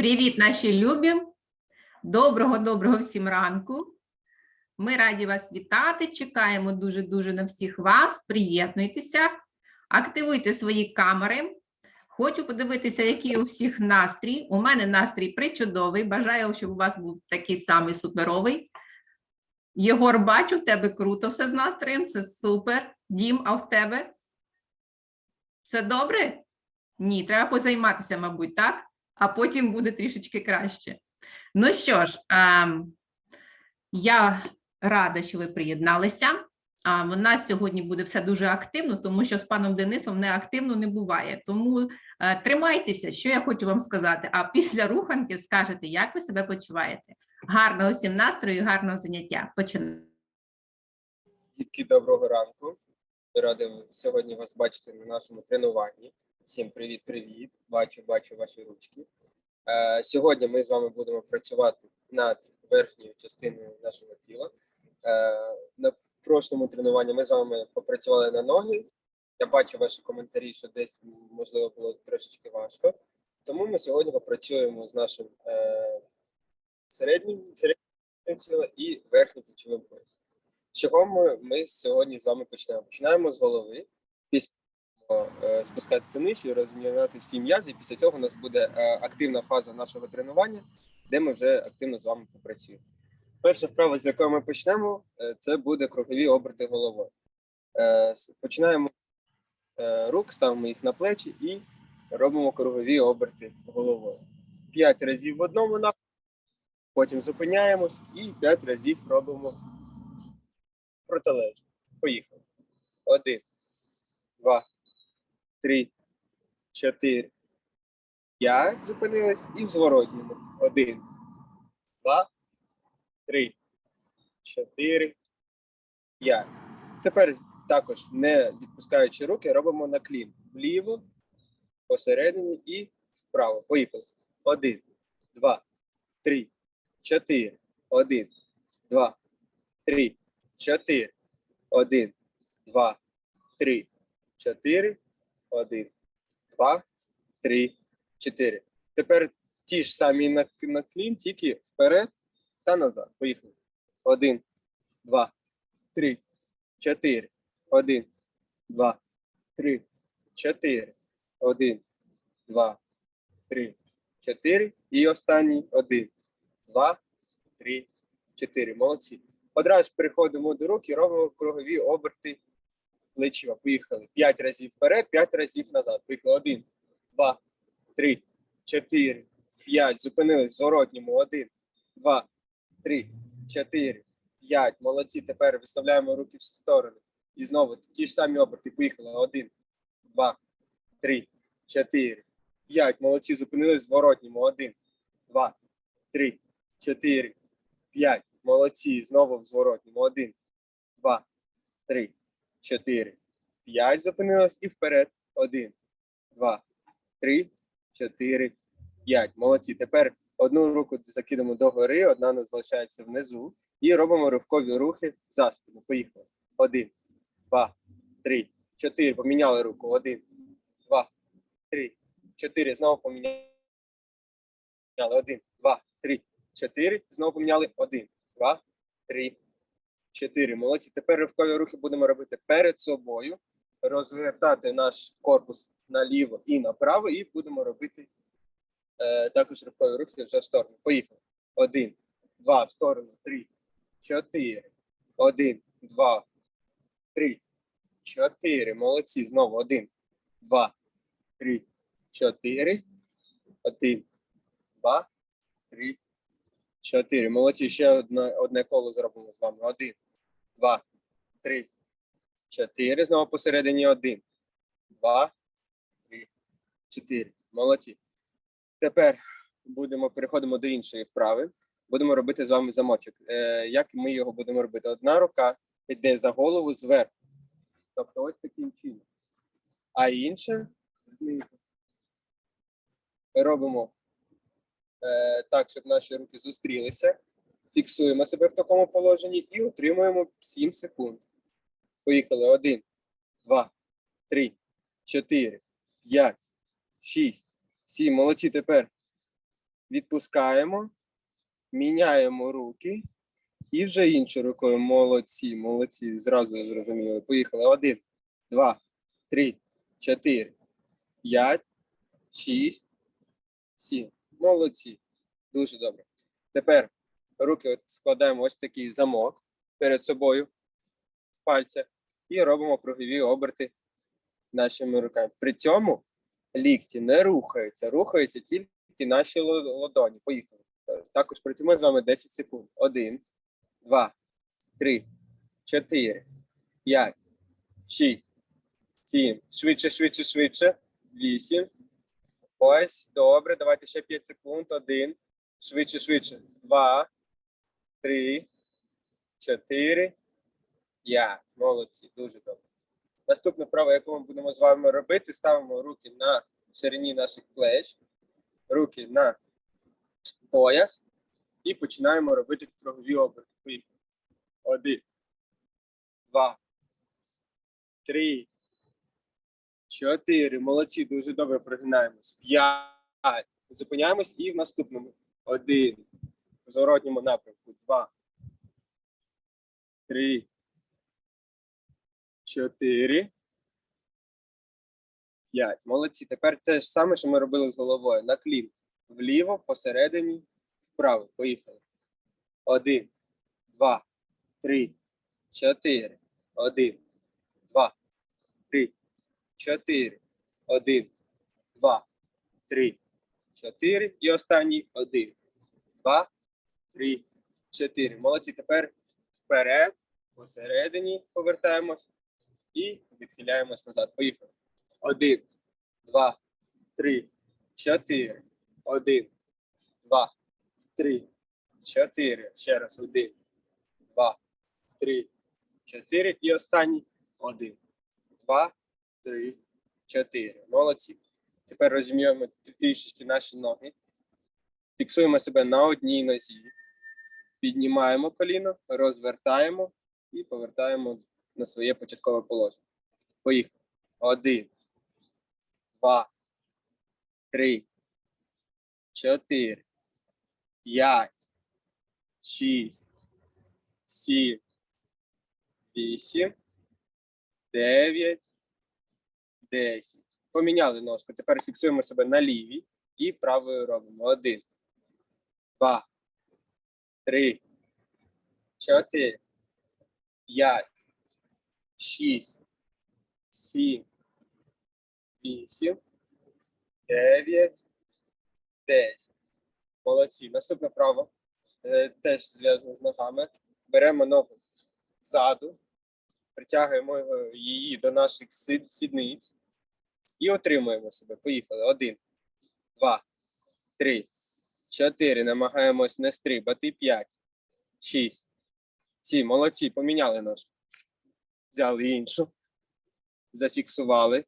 Привіт, наші любі! Доброго, доброго всім ранку. Ми раді вас вітати. Чекаємо дуже-дуже на всіх вас. Приєднуйтеся, активуйте свої камери. Хочу подивитися, який у всіх настрій. У мене настрій причудовий. Бажаю, щоб у вас був такий самий суперовий. Єгор, бачу, в тебе круто все з настроєм. Це супер. Дім, а в тебе? Все добре? Ні, треба позайматися, мабуть, так? А потім буде трішечки краще. Ну що ж, ем, я рада, що ви приєдналися. А, у нас сьогодні буде все дуже активно, тому що з паном Денисом неактивно не буває. Тому е, тримайтеся, що я хочу вам сказати. А після руханки скажете, як ви себе почуваєте. Гарного всім настрою, гарного заняття. Починаємо. Дітки, доброго ранку. Радий сьогодні вас бачити на нашому тренуванні. Всім привіт-привіт. Бачу, бачу ваші ручки. Е, сьогодні ми з вами будемо працювати над верхньою частиною нашого тіла. Е, на прошлому тренуванні ми з вами попрацювали на ноги. Я бачу ваші коментарі, що десь можливо було трошечки важко. Тому ми сьогодні попрацюємо з нашим е, середнім середнім тіла і верхнім плечовим поясом. Чого ми, ми сьогодні з вами почнемо? Починаємо з голови, після спускатися нижче, розмінати всі м'язи. Після цього у нас буде е, активна фаза нашого тренування, де ми вже активно з вами попрацюємо. Перша вправа, з якої ми почнемо, е, це буде кругові оберти головою. Е, Починаємо з е, рук, ставимо їх на плечі і робимо кругові оберти головою. П'ять разів в одному напрямку, потім зупиняємось і п'ять разів робимо протилежно. Поїхали. Один, два, три, чотири, п'ять. Зупинились і в зворотньому. Один, два, три, чотири, п'ять. Тепер також, не відпускаючи руки, робимо наклін вліво, посередині і вправо. Поїхали. Один, два, три, чотири. Один, два, три, чотири. Один, два, три, чотири. Один, два, три, чотири. Тепер ті ж самі наклін, тільки вперед та назад. Поїхали. Один, два, три, чотири. Один, два, три, чотири. Один, два, три, чотири. І останній. Один, два, три, чотири. Молодці. Одразу переходимо до рук і робимо кругові оберти плечима. Поїхали. П'ять разів вперед, п'ять разів назад. Поїхали. Один, два, три, чотири, п'ять. Зупинились в зворотньому. Один, два, три, чотири, п'ять. Молодці. Тепер виставляємо руки в сторони. І знову ті ж самі оберти. Поїхали. Один, два, три, чотири, п'ять. Молодці. Зупинились в зворотньому. Один, два, три, чотири, п'ять. Молодці. Знову в зворотньому. Один, два, три, чотири, п'ять. Зупинилось і вперед. Один, два, три, чотири, п'ять. Молодці. Тепер одну руку закидемо догори, одна не залишається внизу. І робимо ривкові рухи за спину. Поїхали. Один, два, три, чотири. Поміняли руку. Один, два, три, чотири. Знову поміняли. Один, два, три, чотири. Знову поміняли. Один, два, три, чотири. Молодці. Тепер ривкові рухи будемо робити перед собою, розвертати наш корпус наліво і направо, і будемо робити е, також ривкові рухи вже в сторону. Поїхали. Один, два, в сторону, три, чотири. Один, два, три, чотири. Молодці. Знову один, два, три, чотири. Один, два, три, чотири. Молодці. Ще одне, одне коло зробимо з вами. Один, два, три, чотири. Знову посередині один, два, три, чотири. Молодці. Тепер будемо переходимо до іншої вправи. Будемо робити з вами замочок. Е, як ми його будемо робити? Одна рука йде за голову зверху. Тобто ось таким чином. А інша знизу. Робимо так, щоб наші руки зустрілися. Фіксуємо себе в такому положенні і утримуємо 7 секунд. Поїхали. Один, два, три, чотири, п'ять, шість, сім. Молодці. Тепер відпускаємо, міняємо руки і вже іншою рукою. Молодці, молодці. Зразу зрозуміли. Поїхали. Один, два, три, чотири, п'ять, шість, сім. Молодці. Дуже добре. Тепер руки от складаємо ось такий замок перед собою в пальцях і робимо кругові оберти нашими руками. При цьому лікті не рухаються, рухаються тільки наші ладоні. Поїхали. Також працюємо з вами 10 секунд. Один, два, три, чотири, п'ять, шість, сім. Швидше, швидше, швидше. Вісім. Ось, добре. Давайте ще 5 секунд. Один. Швидше, швидше. Два, три, чотири, п'ять. Молодці, дуже добре. Наступне вправо, яку ми будемо з вами робити, ставимо руки на ширині наших плеч, руки на пояс і починаємо робити кругові оберти. Один, два, три, чотири. Молодці, дуже добре прогинаємось. П'ять. Зупиняємось і в наступному. Один. В зворотньому напрямку. Два. Три. Чотири. П'ять. Молодці. Тепер те ж саме, що ми робили з головою. На клін. Вліво, посередині, вправо. Поїхали. Один, два, три, чотири. Один, 4, 1, 2, 3, 4. І останній. 1, 2, 3, 4. Молодці. Тепер вперед, посередині повертаємось і відхиляємось назад. Поїхали. 1, 2, 3, 4, 1, 2, 3, 4. Ще раз. 1, 2, 3, 4. І останній. 1, 2, 3 три, чотири. Молодці. Тепер розім'ємо трішечки наші ноги. Фіксуємо себе на одній нозі. Піднімаємо коліно, розвертаємо і повертаємо на своє початкове положення. Поїхали. Один, два, три, чотири, п'ять, шість, сім, вісім, дев'ять, десять. Поміняли ножку. Тепер фіксуємо себе на лівій і правою робимо. Один, два, три, чотири, п'ять, шість, сім, вісім, дев'ять, десять. Молодці. Наступне право е, теж зв'язано з ногами. Беремо ногу ззаду, притягуємо її до наших сідниць і отримуємо себе. Поїхали. Один, два, три, чотири. Намагаємось не стрибати. П'ять, шість, сім. Молодці. Поміняли ножку. Взяли іншу. Зафіксували.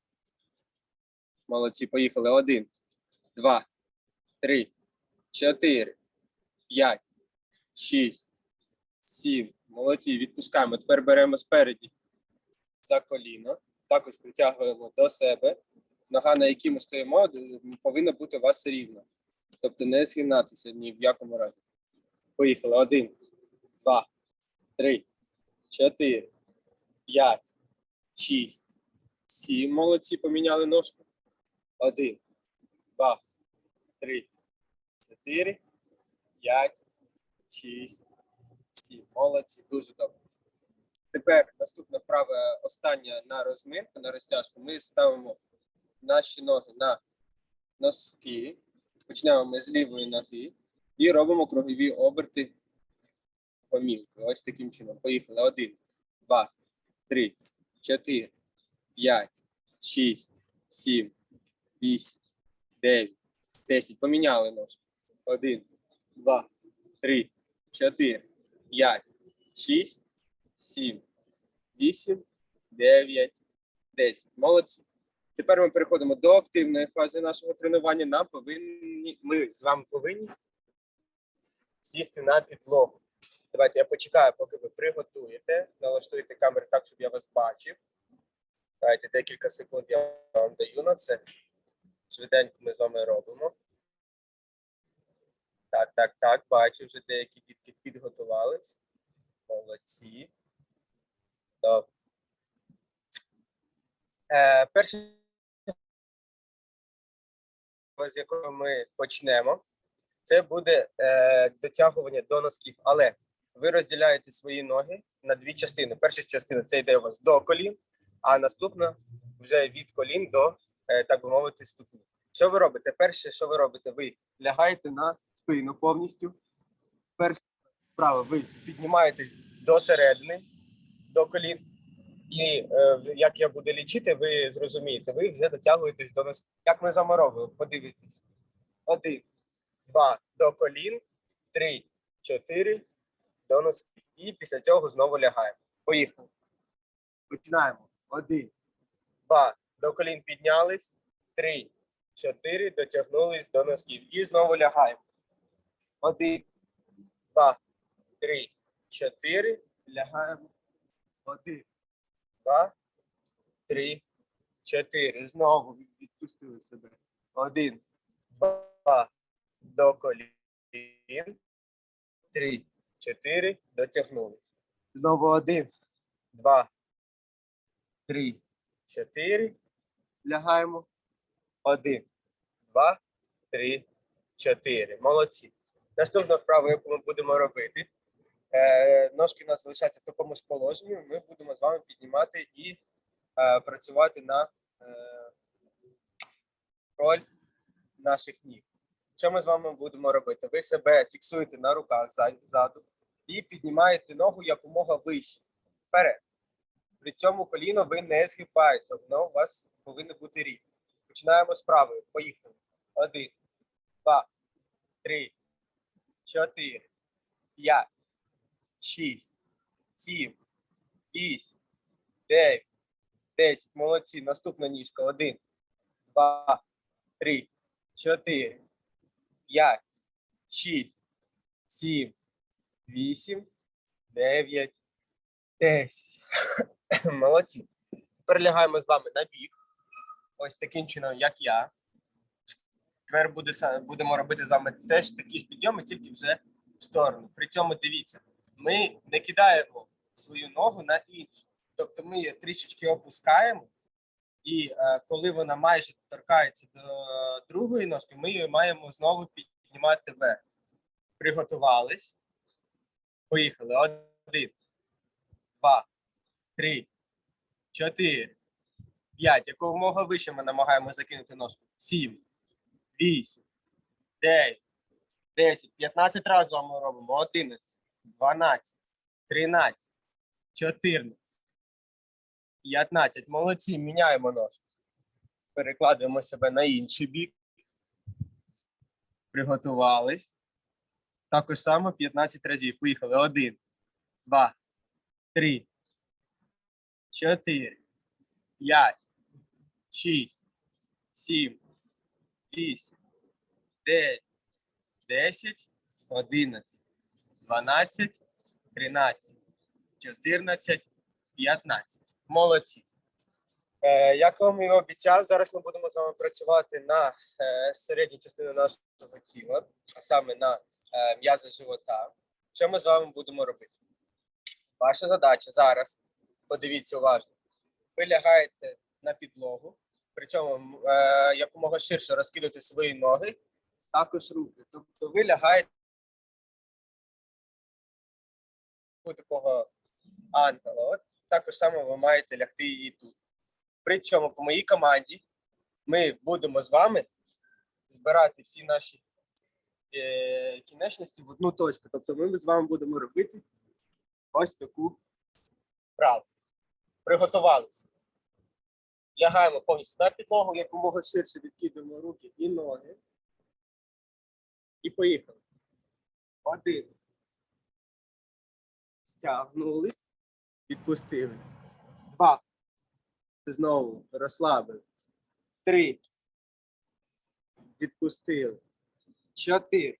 Молодці, поїхали. Один, два, три, чотири, п'ять, шість, сім. Молодці, відпускаємо. Тепер беремо спереді за коліно. Також притягуємо до себе. Нога, на якій ми стоїмо, повинна бути у вас рівна. Тобто не згинатися ні в якому разі. Поїхали. Один, два, три, чотири, п'ять, шість, сім. Молодці, поміняли ножку. Один, два, три, чотири, п'ять, шість, сім. Молодці, дуже добре. Тепер наступна вправа остання на розминку, на розтяжку. Ми ставимо наші ноги на носки. Почнемо ми з лівої ноги і робимо кругові оберти помілки. Ось таким чином. Поїхали. Один, два, три, чотири, п'ять, шість, сім, вісім, дев'ять, десять. Поміняли нож. Один, два, три, чотири, п'ять, шість, сім, вісім, дев'ять, десять. Молодці. Тепер ми переходимо до активної фази нашого тренування. Нам повинні, ми з вами повинні сісти на підлогу. Давайте я почекаю, поки ви приготуєте, налаштуєте камеру так, щоб я вас бачив. Давайте декілька секунд я вам даю на це. Швиденько ми з вами робимо. Так, так, так. Бачу, вже деякі дітки підготувались. Молодці. Добре. Е, перше, з якого ми почнемо, це буде е, дотягування до носків. Але ви розділяєте свої ноги на дві частини. Перша частина це йде у вас до колін, а наступна вже від колін до, е, так би мовити, ступні. Що ви робите? Перше, що ви робите? Ви лягаєте на спину повністю. Перше вправо ви піднімаєтесь до середини, до колін. І е, як я буду лічити, ви зрозумієте, ви вже дотягуєтесь до носків. Як ми заморовуємо, подивіться. Один, два до колін, три, чотири до носків. І після цього знову лягаємо. Поїхали. Починаємо. Один, два, до колін піднялись, три, чотири, дотягнулись до носків. І знову лягаємо. Один, два, три, чотири, лягаємо. Один, два, три, чотири. Знову відпустили себе. Один, два, до колін. Три, чотири, дотягнулись. Знову один, два, три, чотири. Лягаємо. Один, два, три, чотири. Молодці. Наступна вправа, яку ми будемо робити. Е, ножки у нас залишаються в такому ж положенні. Ми будемо з вами піднімати і е, працювати на е, роль наших ніг. Що ми з вами будемо робити? Ви себе фіксуєте на руках ззаду і піднімаєте ногу якомога вище. Вперед. При цьому коліно ви не згибаєте, воно у вас повинно бути рівно. Починаємо з правої. Поїхали. Один, два, три, чотири, п'ять, шість, сім, вісім, дев'ять, десять. Молодці. Наступна ніжка. Один, два, три, чотири, п'ять, шість, сім, вісім, дев'ять, десять. Молодці. Тепер лягаємо з вами на бік. Ось таким чином, як я. Тепер буде, будемо робити з вами теж такі ж підйоми, тільки вже в сторону. При цьому дивіться, ми не кидаємо свою ногу на іншу. Тобто ми її трішечки опускаємо, і е, коли вона майже торкається до другої ножки, ми її маємо знову піднімати вверх. Приготувались. Поїхали. Один, два, три, чотири, п'ять. Якомога вище ми намагаємося закинути ножку. Сім, вісім, дев'ять, десять, п'ятнадцять разів вами робимо. Одинадцять, дванадцять, тринадцять, чотирнадцять, п'ятнадцять. Молодці, міняємо ножку. Перекладуємо себе на інший бік. Приготувались. Також само 15 разів. Поїхали. Один, два, три, чотири, п'ять, шість, сім, вісім, дев'ять, десять, одинадцять, дванадцять, тринадцять, чотирнадцять, п'ятнадцять. Молодці. Е, як вам і обіцяв, зараз ми будемо з вами працювати на е, середній частині нашого тіла, а саме на е, м'язи живота. Що ми з вами будемо робити? Ваша задача зараз, подивіться уважно, ви лягаєте на підлогу, при цьому якомога ширше розкидати свої ноги, також руки. Тобто ви лягаєте такого ангела. От також само ви маєте лягти і тут. При цьому по моїй команді ми будемо з вами збирати всі наші е, кінечності в одну точку. Тобто ми з вами будемо робити ось таку вправу. Приготувалися. Лягаємо повністю на підлогу, якомога ширше відкидуємо руки і ноги. І поїхали. Один. Стягнули. Відпустили. Два. Знову розслабили. Три. Відпустили. Чотири.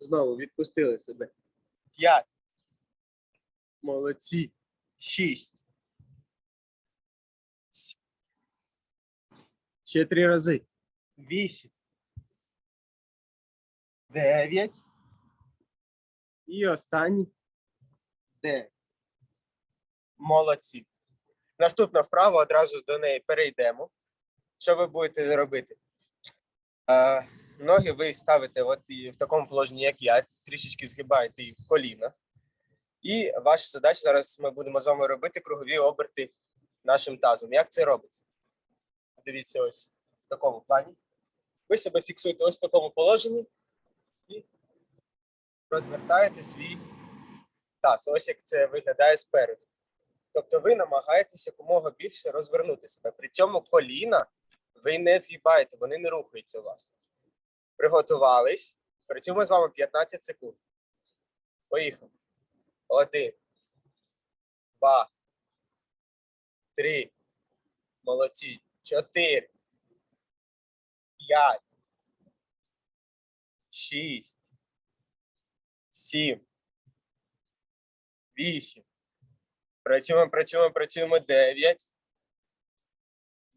Знову відпустили себе. П'ять. Молодці. Шість. Сім. Ще три рази. Вісім. дев'ять. І останній дев'ять. Молодці. Наступна вправа одразу до неї перейдемо. Що ви будете робити? Е, ноги ви ставите от і в такому положенні, як я, трішечки згибаєте їх в коліна. І ваша задача зараз ми будемо з вами робити кругові оберти нашим тазом. Як це робиться? Дивіться ось в такому плані. Ви себе фіксуєте ось в такому положенні і розвертаєте свій таз. Ось як це виглядає спереду. Тобто ви намагаєтесь якомога більше розвернути себе. При цьому коліна ви не згибаєте, вони не рухаються у вас. Приготувались. Працюємо з вами 15 секунд. Поїхали. Один. Два. Три. Молодці. Чотири. П'ять. Шість. Сім. Вісім. Працюємо, працюємо, працюємо. Дев'ять.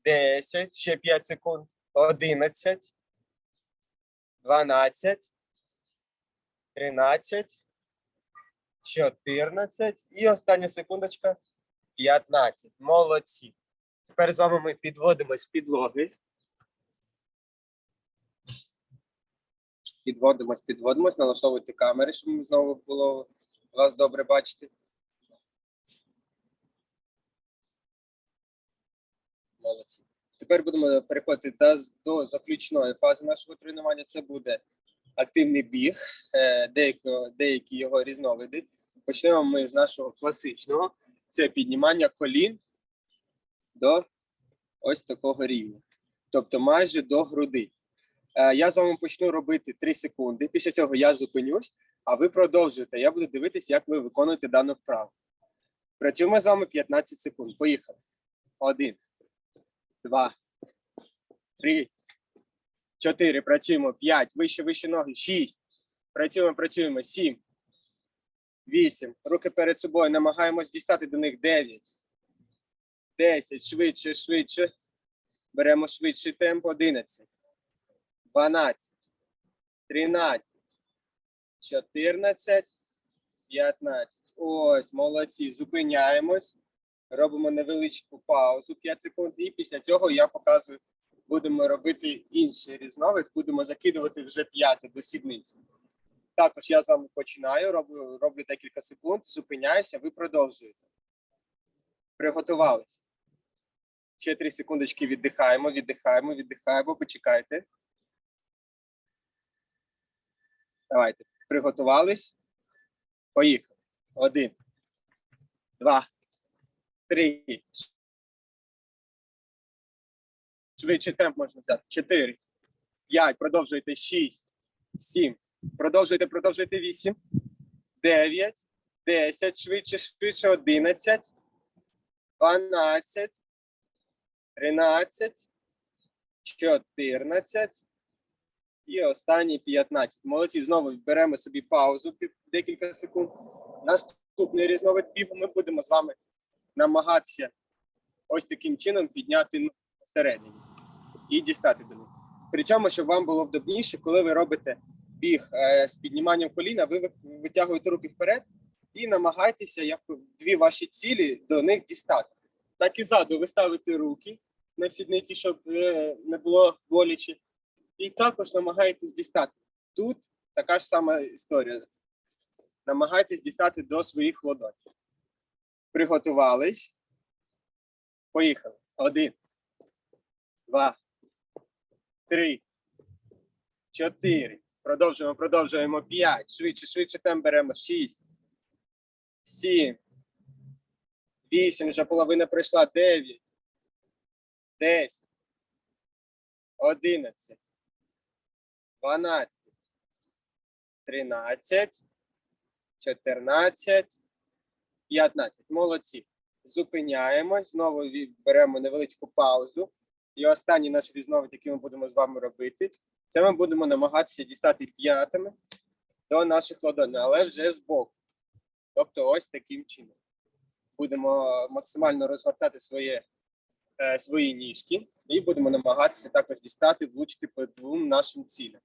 Десять. Ще п'ять секунд. Одинадцять. Дванадцять. Тринадцять. 14 і остання секундочка 15. Молодці. Тепер з вами ми підводимось з підлоги. Підводимось, підводимось, налаштовуйте камери, щоб знову було вас добре бачити. Молодці. Тепер будемо переходити до заключної фази нашого тренування. Це буде активний біг, е, деяко, деякі його різновиди. Почнемо ми з нашого класичного. Це піднімання колін до ось такого рівня. Тобто майже до груди. Е, Я з вами почну робити 3 секунди. Після цього я зупинюсь, а ви продовжуєте. Я буду дивитися, як ви виконуєте дану вправу. Працюємо з вами 15 секунд. Поїхали. Один, два, три, чотири. Працюємо. П'ять. Вище, вище ноги. Шість. Працюємо, працюємо. Сім. Вісім. Руки перед собою. Намагаємось дістати до них дев'ять. Десять. Швидше, швидше. Беремо швидший темп. Одинадцять. Дванадцять. Тринадцять. Чотирнадцять. П'ятнадцять. Ось, молодці. Зупиняємось. Робимо невеличку паузу 5 секунд. І після цього я показую, будемо робити інший різновид. Будемо закидувати вже п'яте до сідниці. Також я з вами починаю, роблю, роблю декілька секунд, зупиняюся, ви продовжуєте. Приготувались. Ще 3 секундочки віддихаємо, віддихаємо, віддихаємо, почекайте. Давайте. Приготувались. Поїхали. Один. Два. Три. Швидше темп можна взяти. Чотири. П'ять. Продовжуйте. Шість. Сім. Продовжуйте, продовжуйте. Вісім. Дев'ять. Десять. Швидше, швидше. Одинадцять. Дванадцять. Тринадцять. Чотирнадцять. І останні 15. Молодці. Знову беремо собі паузу декілька секунд. Наступний різновид бігу ми будемо з вами намагатися ось таким чином підняти ноги всередині і дістати до них. При цьому, щоб вам було вдобніше, коли ви робите біг е, з підніманням коліна, ви ви- витягуєте руки вперед і намагайтеся як дві ваші цілі до них дістати. Так і ззаду ви ставите руки на сідниці, щоб е, не було боляче, і також намагаєтесь дістати. Тут така ж сама історія. Намагайтесь дістати до своїх ладонь. Приготувались. Поїхали. Один, два, три, чотири. Продовжуємо, продовжуємо. П'ять. Швидше, швидше там беремо. Шість. Сім. Вісім. Вже половина пройшла. Дев'ять. Десять. Одинадцять. Дванадцять. Тринадцять. Чотирнадцять. 15. Молодці. Зупиняємось, знову беремо невеличку паузу. І останній наш різновид, який ми будемо з вами робити, це ми будемо намагатися дістати п'ятами до наших ладоней, але вже збоку. Тобто, ось таким чином. Будемо максимально розгортати своє, е, свої ніжки і будемо намагатися також дістати, влучити по двом нашим цілям.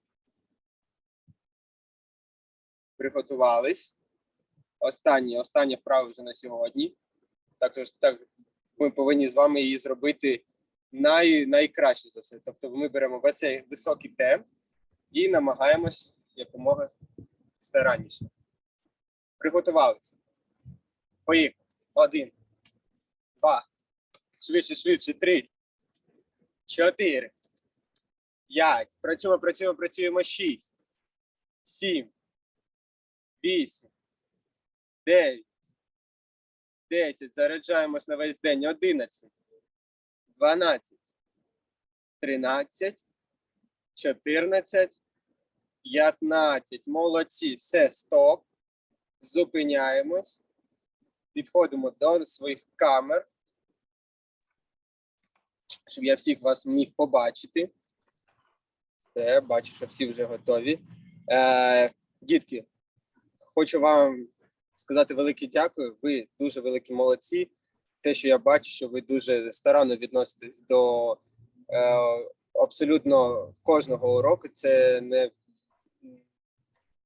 Приготувались. Останні, остання вправа вже на сьогодні. Також так ми повинні з вами її зробити най, найкраще за все. Тобто ми беремо весе- високий темп і намагаємось якомога старанніше. Приготувались. Поїхали. Один, два, швидше, швидше, три, чотири, п'ять. Працюємо, працюємо, працюємо. Шість, сім, вісім, дев'ять, десять. Заряджаємось на весь день. Одинадцять, дванадцять, тринадцять, чотирнадцять, п'ятнадцять. Молодці. Все, стоп. Зупиняємось. Підходимо до своїх камер, щоб я всіх вас міг побачити. Все, бачу, що всі вже готові. Е, дітки, хочу вам сказати велике дякую. Ви дуже великі молодці. Те, що я бачу, що ви дуже старанно відноситесь до е, абсолютно кожного уроку. Це не,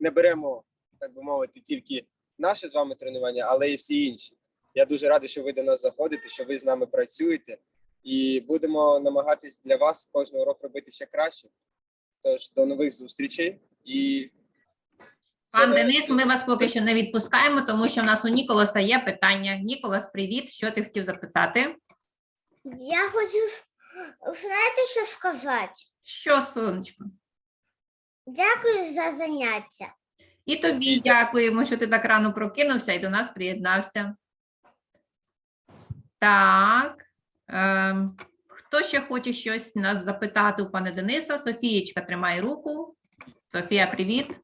не беремо, так би мовити, тільки наше з вами тренування, але і всі інші. Я дуже радий, що ви до нас заходите, що ви з нами працюєте, і будемо намагатись для вас кожного року робити ще краще. Тож до нових зустрічей і Пан Денис, ми вас поки що не відпускаємо, тому що в нас у Ніколаса є питання. Ніколас, привіт. Що ти хотів запитати? Я хочу, знаєте, що сказати? Що, сонечко? Дякую за заняття. І тобі дякуємо, що ти так рано прокинувся і до нас приєднався. Так. Ем, хто ще хоче щось нас запитати у пана Дениса? Софієчка, тримай руку. Софія, привіт.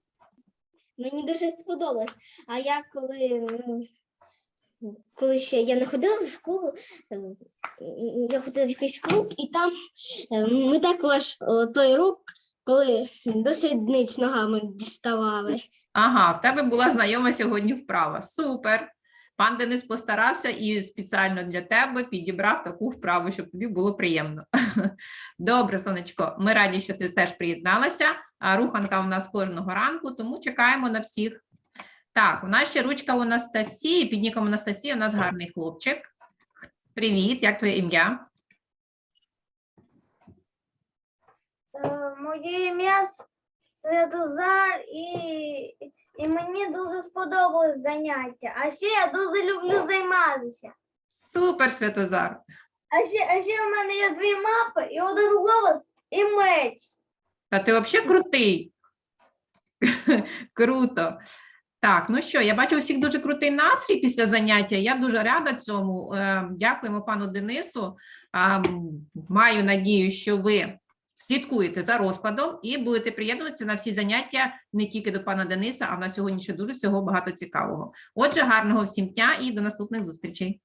Мені дуже сподобалось. А я коли, ну, коли ще я не ходила в школу, е, я ходила в якийсь клуб, і там е, ми також той рук, коли до ногами діставали. Ага, в тебе була знайома сьогодні вправа. Супер. Пан Денис постарався і спеціально для тебе підібрав таку вправу, щоб тобі було приємно. Добре, сонечко, ми раді, що ти теж приєдналася. А Руханка у нас кожного ранку, тому чекаємо на всіх. Так, у нас ще ручка у Анастасії. Під ніком Анастасії у нас гарний хлопчик. Привіт, як твоє ім'я? Е, Моє ім'я Святозар, і, і мені дуже сподобалось заняття. А ще я дуже люблю займатися. Супер, Святозар. А ще, а ще у мене є дві мапи, і один голос, і меч. Та ти взагалі крутий. Круто. Так, ну що, я бачу у всіх дуже крутий настрій після заняття. Я дуже рада цьому. Е, Дякуємо пану Денису. Маю надію, що ви слідкуєте за розкладом і будете приєднуватися на всі заняття не тільки до пана Дениса, а в нас сьогодні ще дуже всього багато цікавого. Отже, гарного всім дня і до наступних зустрічей.